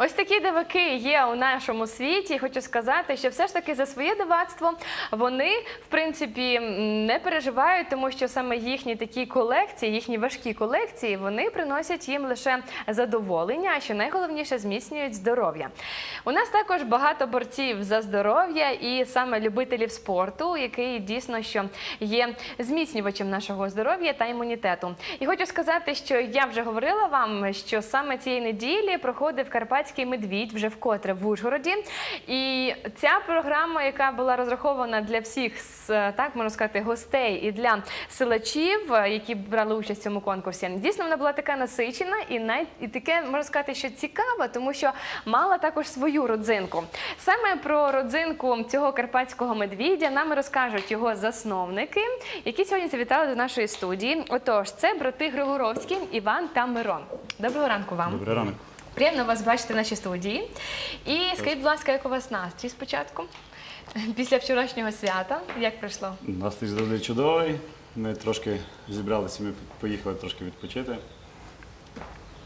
Ось такі диваки є у нашому світі. Хочу сказати, що все ж таки за своє дивацтво вони в принципі не переживають, тому що саме їхні такі колекції, їхні важкі колекції, вони приносять їм лише задоволення, а що найголовніше зміцнюють здоров'я. У нас також багато борців за здоров'я і саме любителів спорту, який дійсно що є зміцнювачем нашого здоров'я та імунітету. І хочу сказати, що я вже говорила вам, що саме цієї неділі проходив Карпатський медвідь вже вкотре в Ужгороді. І ця програма, яка була розрахована для всіх так можна сказати, гостей і для силачів, які брали участь в цьому конкурсі, дійсно вона була така насичена і най і таке можна сказати, що цікава, тому що мала також свою родзинку. Саме про родзинку цього карпатського медвідя нам розкажуть його засновники, які сьогодні завітали до нашої студії. Отож, це брати Григоровські, Іван та Мирон. Доброго ранку вам. Добрий ранок. Приємно вас бачити в нашій студії. І скажіть, будь ласка, як у вас настрій спочатку? Після вчорашнього свята, як пройшло? Настрій завжди чудовий. Ми трошки зібралися, ми поїхали трошки відпочити.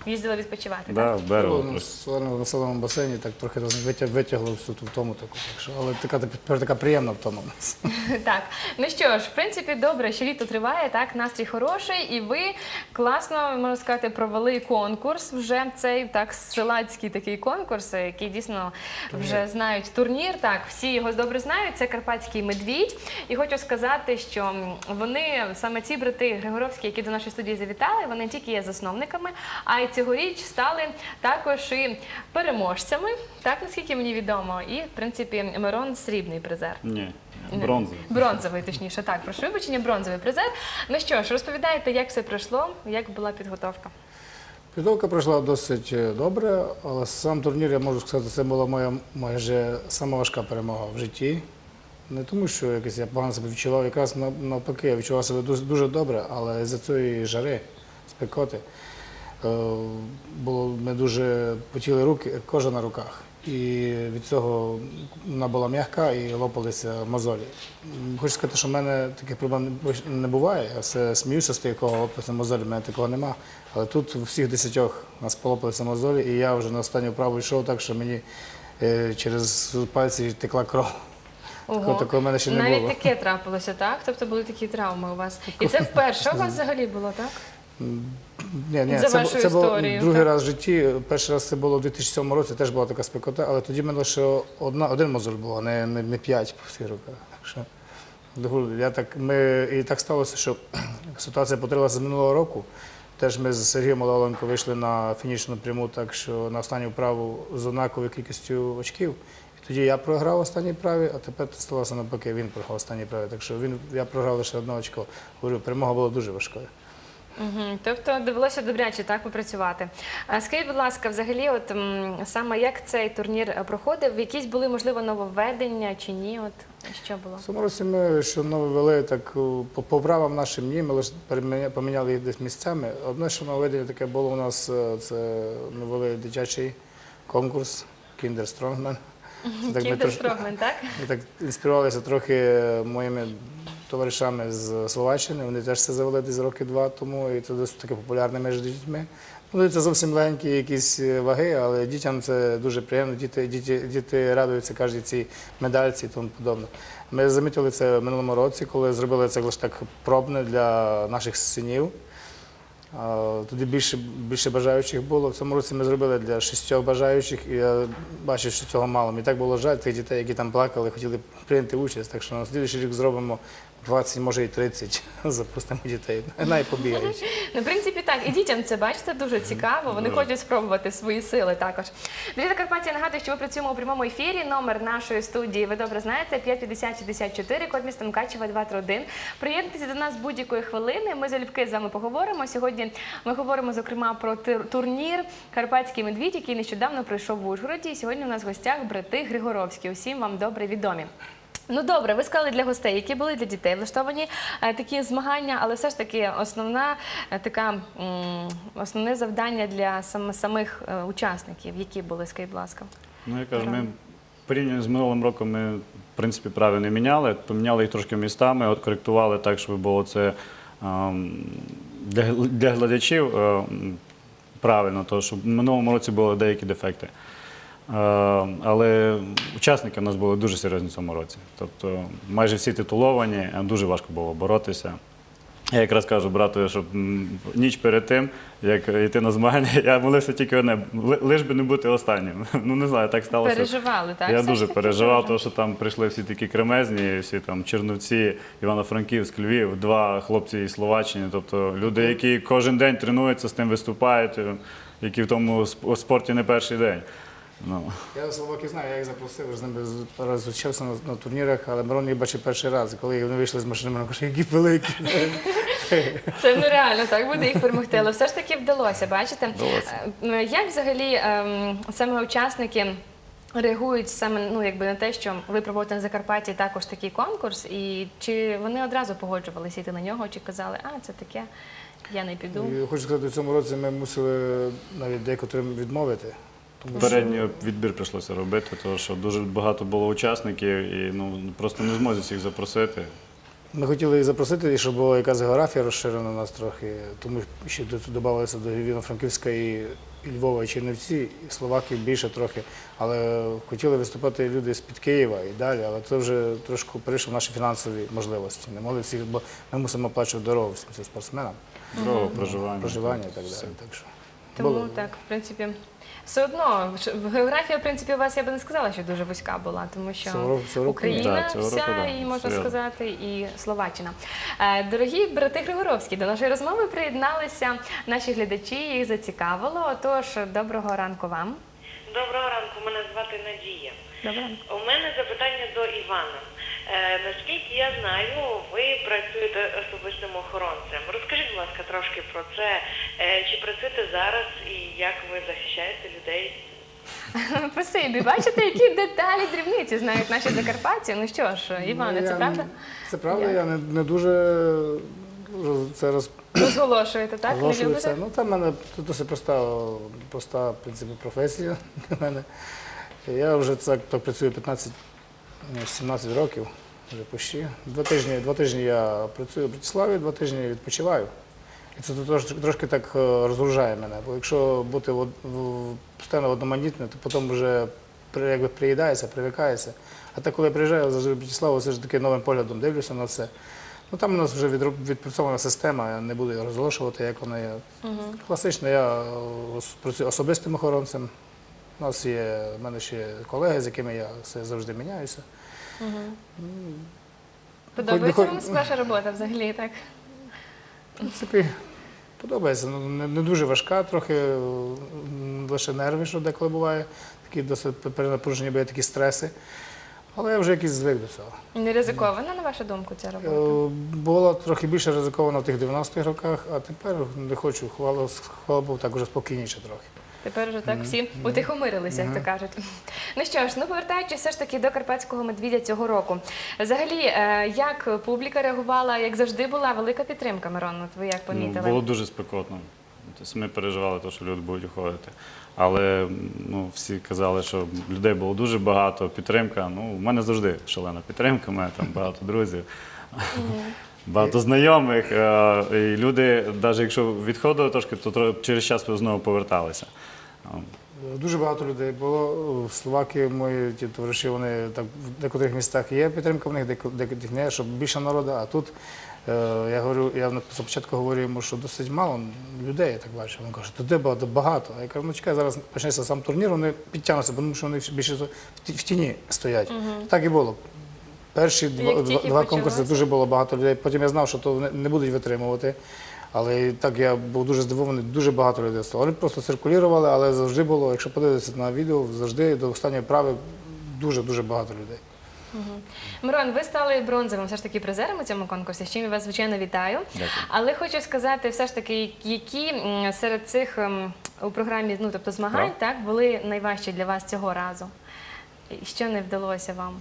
Їздили відпочивати, Да, так? в Берево. Ну, на солоному басейні так трохи роз- витяг, витягло всю ту втому таку. Так що, але така тепер така приємна втома в нас. Так, ну що ж, в принципі, добре, що літо триває, так, настрій хороший, і ви класно, можна сказати, провели конкурс. Вже цей так селацький такий конкурс, який дійсно вже знають турнір. Так, всі його добре знають. Це карпатський медвідь. І хочу сказати, що вони саме ці брати Григоровські, які до нашої студії завітали, вони не тільки є засновниками, а й цьогоріч стали також і переможцями, так наскільки мені відомо. І в принципі Мирон срібний призер. Ні, бронзовий. Бронзовий, точніше, так, прошу вибачення, бронзовий призер. Ну що ж, розповідайте, як все пройшло, як була підготовка. Підготовка пройшла досить е, добре, але сам турнір, я можу сказати, це була моя майже сама важка перемога в житті. Не тому, що якось я погано себе відчував, якраз навпаки, я відчував себе дуже, дуже добре, але за цієї жари, спекоти, було ми дуже потіли руки, кожа на руках. І від цього вона була м'яка і лопалися мозолі. Хочу сказати, що в мене таких проблем не- буває. Я все сміюся з тих, кого лопаються мозолі, в мене такого нема. Але тут у всіх десятьох нас полопалися мозолі, і я вже на останню вправу йшов так, що мені е, через пальці текла кров. Такого, такого в мене ще не Навіть було. таке трапилося, так? Тобто були такі травми у вас. І це вперше у вас взагалі було, так? Ні, ні, За це, бу- це було історією, другий так? раз в житті. Перший раз це було у 2007 році, теж була така спекота, але тоді в мене лише одна, один мозоль було, а не, не, не п'ять по всіх руках. Так що, я так, ми, і так сталося, що ситуація повторилася з минулого року. Теж ми з Сергієм Олеленко вийшли на фінішну пряму, так що на останню вправу з однаковою кількістю очків. І тоді я програв останній праві, а тепер сталося навпаки, він програв останній праві. Так що він, я програв лише одне очко. Говорю, перемога була дуже важкою. Угу. Тобто довелося добряче так попрацювати. А скажіть, будь ласка, взагалі, от м, саме як цей турнір е, проходив? Якісь були можливо нововведення чи ні? От що було? В цьому році ми що нововвели так по по правам нашим ні, ми лише переміня- поміняли їх десь місцями. Одне, що нововведення таке було у нас, е, це ми ввели дитячий конкурс Kinder Strongman. Це так ми Кіндер трош- Строгмен, так? ми так інспірувалися трохи моїми товаришами з Словаччини. Вони теж це завели десь роки два тому, і це досить таке популярне між дітьми. Ну, це зовсім легенькі якісь е, ваги, але дітям це дуже приємно. Діти, діти, діти радуються кожній цій медальці і тому подобне. Ми замітили це в минулому році, коли зробили це так пробне для наших синів. Тоді більше, більше бажаючих було. В цьому році ми зробили для шістьох бажаючих, і я бачив, що цього мало. Мені так було жаль тих дітей, які там плакали, хотіли прийняти участь. Так що на слідуючий рік зробимо 20, може і 30, запустимо дітей. Найпобігають. Ну, в принципі, так. І дітям це бачите дуже цікаво. Вони хочуть спробувати свої сили також. Дорогі Закарпаття, я нагадую, що ви працюємо у прямому ефірі. Номер нашої студії ви добре знаєте 55064, код міста Мкачева 231. Приєднуйтеся до нас будь-якої хвилини. Ми залюбки з вами поговоримо. Сьогодні ми говоримо зокрема про турнір Карпатський медвідь, який нещодавно пройшов в Ужгороді. І сьогодні у нас в гостях брати Григоровські. Усім вам добре відомі. Ну добре, ви сказали для гостей, які були для дітей влаштовані е, такі змагання, але все ж таки основна е, така м, основне завдання для сам, самих е, учасників, які були, скажіть, будь ласка. Ну, я кажу, ми порівняно з минулим роком ми, в принципі, правил не міняли. Поміняли їх трошки містами, от коректували так, щоб було це ем, для, гл- для глядачів ем, правильно, тому що в минулому році були деякі дефекти. Е, Але учасники в нас були дуже серйозні в цьому році. Тобто майже всі титуловані, е, дуже важко було боротися. Я якраз кажу брату, щоб ніч перед тим, як йти на змагання, я молився тільки одне, лиш би не бути останнім. Ну не знаю, так сталося. Переживали, так? Я Все дуже переживав, тому що там прийшли всі такі кремезні, всі там Черновці, Івано-Франківськ, Львів, два хлопці із Словаччини. Тобто люди, які кожен день тренуються, з тим виступають, е, які в тому сп- спорті не перший день. Ну, Я Словаки знаю, я їх запросив, я з ними зустрічався на, на турнірах, але Мирон їх бачив перший раз. І коли вони вийшли з машини, Мирон каже, які великі. Це нереально, так буде їх перемогти. Але все ж таки вдалося, бачите? Вдалося. Е, Як взагалі ем, саме учасники реагують саме ну, якби на те, що ви проводите на Закарпатті також такий конкурс, і чи вони одразу погоджувалися йти на нього, чи казали, а це таке, я не піду. І хочу сказати, в цьому році ми мусили навіть декотрим відмовити. Тому що передній відбір прийшлося робити, тому що дуже багато було учасників і ну, просто не змозі всіх запросити. ми хотіли їх запросити, і щоб була якась географія розширена у нас трохи, тому що тут додавалося до Івано-Франківська і, і Львова, і Чернівці, і Словаків більше трохи. Але хотіли виступати люди з-під Києва і далі, але це вже трошки перейшло в наші фінансові можливості. Не могли всіх, бо ми мусимо оплачувати дорогу всім цим спортсменам, Дорогу, проживання. проживання і так далі. Так що. Тому було. так, в принципі, все одно географія, в принципі, у вас я би не сказала, що дуже вузька була, тому що Цього року- цього року. Україна Да, цього вся, року, да, і можна серйозно. сказати, і Словаччина. Е, Дорогі брати Григоровські, до нашої розмови приєдналися наші глядачі, їх зацікавило. Отож, доброго ранку вам. Доброго ранку, мене звати Надія. Доброго. У мене запитання до Івана. Е, наскільки я знаю, ви працюєте особистим охоронцем. Розкажіть, будь ласка, трошки про це. Е, чи працюєте зараз і як ви захищаєте людей? Спасибі, бачите, які деталі дрібниці знають наші закарпатці. Ну що ж, Іване, Ну, це я- правда? Це правда, Я- не, не дуже роз- це роз, Розголошуєте, так? Не Оголошую це. Ну, там в мене тут досить проста, проста в принципі, професія для мене. Я вже так, так працюю 15, ні, 17 років, вже почти. Два тижні, два тижні я працюю в Братиславі, два тижні відпочиваю. І це трошки, так е, розгружає мене. Бо якщо бути постійно одноманітне, то потім вже якби приїдається, привикається. А так, коли я приїжджаю завжди в Братиславу, все ж таки новим поглядом дивлюся на це. Ну там у нас вже відпрацьована система, я не буду її розголошувати, як вона є. Класично, я працюю особистим охоронцем. У нас є, в мене ще колеги, з якими я все завжди міняюся. Подобається вам ваша робота взагалі, так? В принципі, подобається. Ну, не, не дуже важка, трохи лише нерви, що деколи буває. Такі досить перенапружені, бо є такі стреси. Але я вже якийсь звик до цього. Не ризикована, на вашу думку, ця робота? Е, Було трохи більше ризиковано в тих 90-х роках, а тепер не хочу, хвала, хвала Богу, так вже спокійніше трохи. Тепер вже так всі утихомирилися, як то кажуть. Ну що ж, ну повертаючись все ж таки до карпатського медвідя цього року. Взагалі, е, як публіка реагувала, як завжди була велика підтримка, Мирон, от ви як Ну, помітили? було дуже спекотно. Тобто ми переживали, те, що люди будуть уходити. Але ну, всі казали, що людей було дуже багато, підтримка. Ну, у мене завжди шалена підтримка, у мене там багато друзів, багато знайомих. е, І люди, навіть якщо відходили трошки, то тро- через час знову поверталися. Дуже багато людей було. В Словакії мої ті товариші, вони так в декотрих містах є підтримка в них, деко- деяких не, щоб більше народу. А тут е, я говорю, я спочатку говорю йому, що досить мало людей, я так бачу. Він каже, туди багато багато. А я кажу, ну чекай, зараз почнеться сам турнір, вони підтягнуться, тому що вони більше в тіні стоять. Так і було. Перші два, Як два конкурси дуже було багато людей. Потім я знав, що то не будуть витримувати. Але так я був дуже здивований, дуже багато людей стало. Вони просто циркулювали, але завжди було, якщо подивитися на відео, завжди до останньої прави дуже-дуже багато людей. Мирон, ви стали бронзовим все ж таки призером у цьому конкурсі, з чим я вас звичайно вітаю. Дякую. Але хочу сказати, все ж таки, які серед цих у програмі, ну тобто змагань, так були найважчі для вас цього разу. І Що не вдалося вам?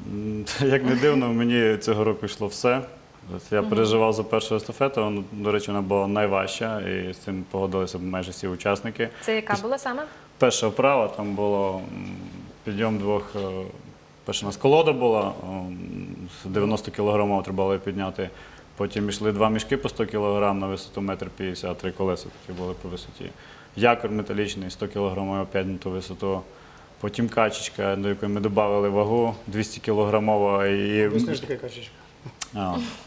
Як не дивно, мені цього року йшло все. От Я переживав за першу естафету, ну, до речі, вона була найважча, і з цим погодилися майже всі учасники. Це яка була саме? Перша вправа там було м, підйом двох. е, Перша у нас колода була, м, з 90 кг треба було підняти. Потім йшли два мішки по 100 кг на висоту 1,50 м, три колеса такі були по висоті. якор металічний 100 кг опять на ту висоту. Потім качечка, до якої ми додали вагу 200 кілограмова. І Висновиш така качечка.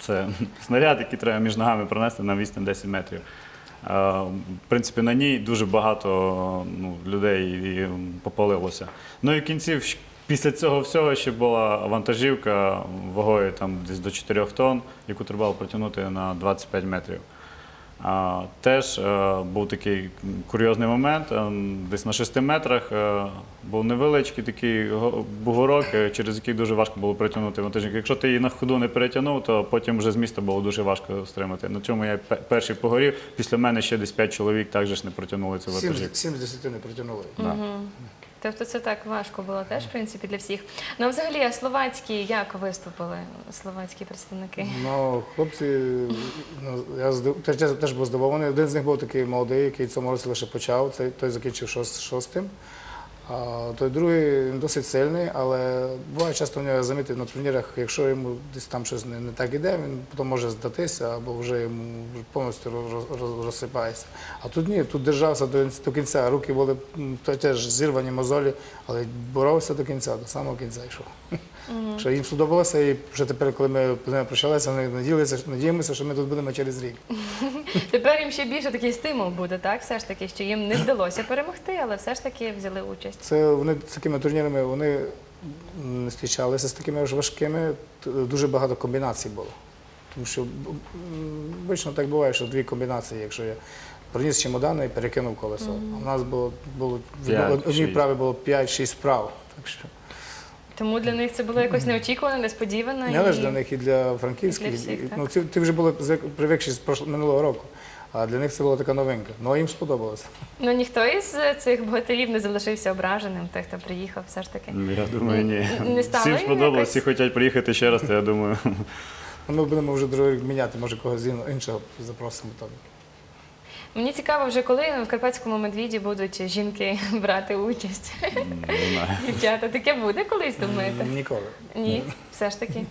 Це снаряд, який треба між ногами пронести на відстань 10 метрів. В принципі, на ній дуже багато ну, людей попалилося. Ну і в кінці, після цього всього ще була вантажівка вагою десь до 4 тонн, яку треба протягнути на 25 метрів. А, теж е, був такий курйозний момент. е, Десь на 6 метрах е, був невеличкий такий го- бугорок, через який дуже важко було притягнути вантажівку. Якщо ти її на ходу не перетягнув, то потім вже з міста було дуже важко стримати. На цьому я перший погорів. Після мене ще десь 5 чоловік також не протягнули цю вантажівку. 70 не притягнули. Да. Тобто це так важко було теж, в принципі, для всіх. Ну, взагалі, а словацькі як виступили словацькі представники? Ну, хлопці, ну, я теж, був здивований. Один з них був такий молодий, який цьому році лише почав, той закінчив шост, шостим. Той другий досить сильний, але буває часто в нього замітив на турнірах, якщо йому десь там щось не, не так іде, він потім може здатися або вже йому повністю роз, роз, розсипається. А тут ні, тут держався до, до кінця. Руки були теж зірвані мозолі, але боровся до кінця, до самого кінця йшов. Що їм сподобалося, і вже тепер, коли ми з ними прощалися, вони надіялися, надіємося, що ми тут будемо через рік. Тепер їм ще більше такий стимул буде, так? Все ж таки, що їм не вдалося перемогти, але все ж таки взяли участь. Це вони з такими турнірами вони не зустрічалися з такими ж важкими. Дуже багато комбінацій було. Тому що обично так буває, що дві комбінації, якщо я приніс чемодани і перекинув колесо. В нас було, було в П'ять, одній шість. було 5-6 вправ. Так що Тому для них це було якось неочікувано, несподівано. не лише і- для них і для франківських. І для всіх, ну, ці, ти вже були привикші з минулого року. А для них це була така новинка. Ну а їм сподобалося. Ну ніхто із цих богатирів не залишився ображеним, той, хто приїхав, все ж таки. Я думаю, ні. Не стало Всім якось? всі хочуть приїхати ще раз, то я думаю. Ну, Ми будемо вже другий рік міняти, може когось іншого запросимо там. Мені цікаво, вже коли в Карпатському медвіді будуть жінки брати участь. Не знаю. Дівчата, таке буде колись, думаєте? Ніколи. Ні, все ж таки.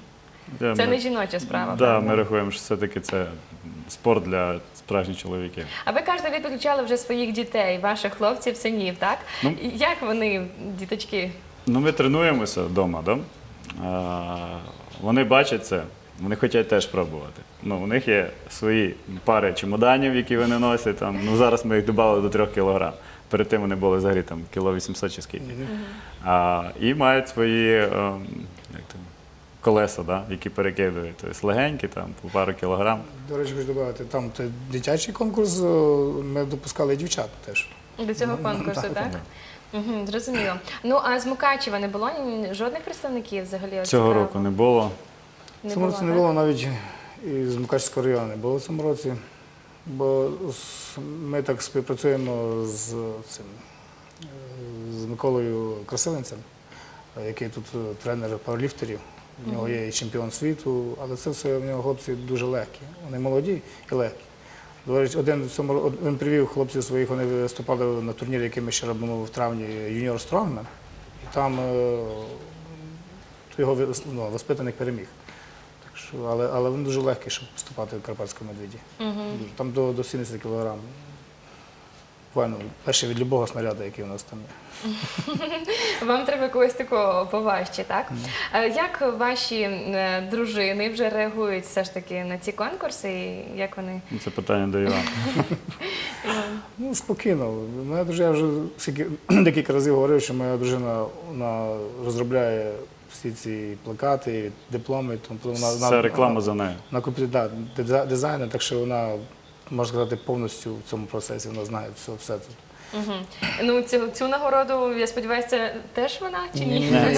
Я- Це не жіноча справа. Правда? ми рахуємо, що все-таки це спорт для справжніх чоловіків. А ви кажете, ви підключали вже своїх дітей, ваших хлопців, синів, так? Ну. Як вони, діточки? Ну, ми тренуємося вдома, да? а, вони бачать це, вони хочуть теж пробувати. Ну, у них є свої пари чемоданів, які вони носять. Там. Ну, зараз ми їх додали до 3 кілограм. Перед тим вони були взагалі там кіло 800 чи скільки. А, і мають свої ем, як там, колеса, да? які перекидують. Тобто легенькі, там, по пару кілограм. До речі, хочу додати, там той дитячий конкурс, е, ми допускали і дівчат теж. До цього конкурсу, так? Угу, зрозуміло. Ну а з Мукачева не було жодних представників взагалі? Цього року не було. В цьому році не було навіть і з Мукачського району не було в цьому році, бо ми так співпрацюємо з цим з Миколою Красивенцем, який тут е, тренер пауерліфтерів. У нього є і чемпіон світу, але це все в нього хлопці дуже легкі. Вони молоді і легкі. Один він привів хлопців своїх, вони виступали на турнірі, який ми ще робимо в травні Юніор Стронгмен. І там е, його ну, воспитаних переміг. Але, але він дуже легкий, щоб виступати в Карпатському медведі. Дуже. Там до, до 70 кг. Буквально перший від любого снаряду, який у нас там є. Вам треба когось такого поважче, так? А Як ваші е, дружини вже реагують все ж таки на ці конкурси? І як вони? Ну, Це питання до Івана. Ну, спокійно. Моя дружина я вже скільки, декілька разів говорив, що моя дружина вона розробляє всі ці плакати, дипломи. Тому вона, Це реклама за нею. на комп'ютері да, дизайнер, так що вона, можна сказати, повністю в цьому процесі вона знає все, все це. Угу. Ну цю, цю нагороду, я сподіваюся, це теж вона чи ні? Ні?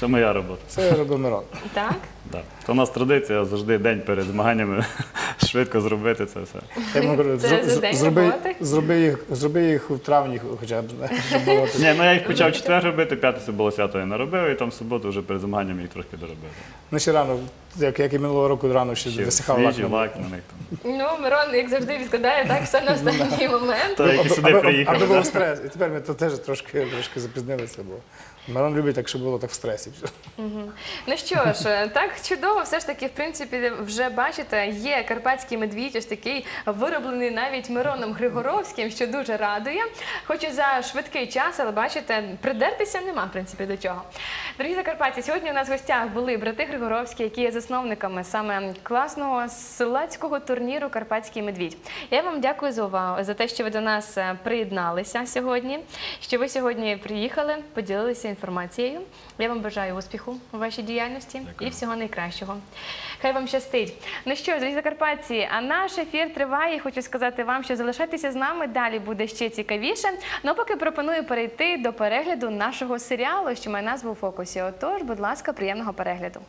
Це моя робота. Це робив Мирон. Так? Да. То у нас традиція завжди день перед змаганнями швидко зробити це все. Я Це за день зроби, роботи? зроби, їх, зроби їх в травні хоча б. щоб було так. Ні, ну я їх почав в четвер робити, п'ятницю було свято, я не робив, і там в суботу вже перед змаганнями їх трошки доробив. Ну, ще рано як, як і минулого року рано ще, Ще висихав лак. свіжий лак на них там. Ну, Мирон, як завжди, відкладає так все на останній момент. Та, які сюди аби, приїхали. аби да? був стрес. І тепер ми то теж трошки, трошки запізнилися, бо Мирон любить так, щоб було так в стресі. Ну що ж, так чудово, все ж таки, в принципі, вже бачите, є карпатський медвідь, ось такий вироблений навіть Мироном Григоровським, що дуже радує. Хоч і за швидкий час, але бачите, придертися нема, в принципі, до чого. Дорогі закарпатці, сьогодні у нас в гостях були брати Григоровські, які є засновниками саме класного селецького турніру Карпатський медвідь. Я вам дякую за увагу, за те, що ви до нас е, приєдналися сьогодні, що ви сьогодні приїхали, поділилися інформацією. Я вам бажаю успіху у вашій діяльності і всього найкращого. Хай вам щастить. Ну що друзі закарпатці, а наш ефір триває. Хочу сказати вам, що залишайтеся з нами. Далі буде ще цікавіше. Ну поки пропоную перейти до перегляду нашого серіалу, що має назву у фокусі. Отож, будь ласка, приємного перегляду.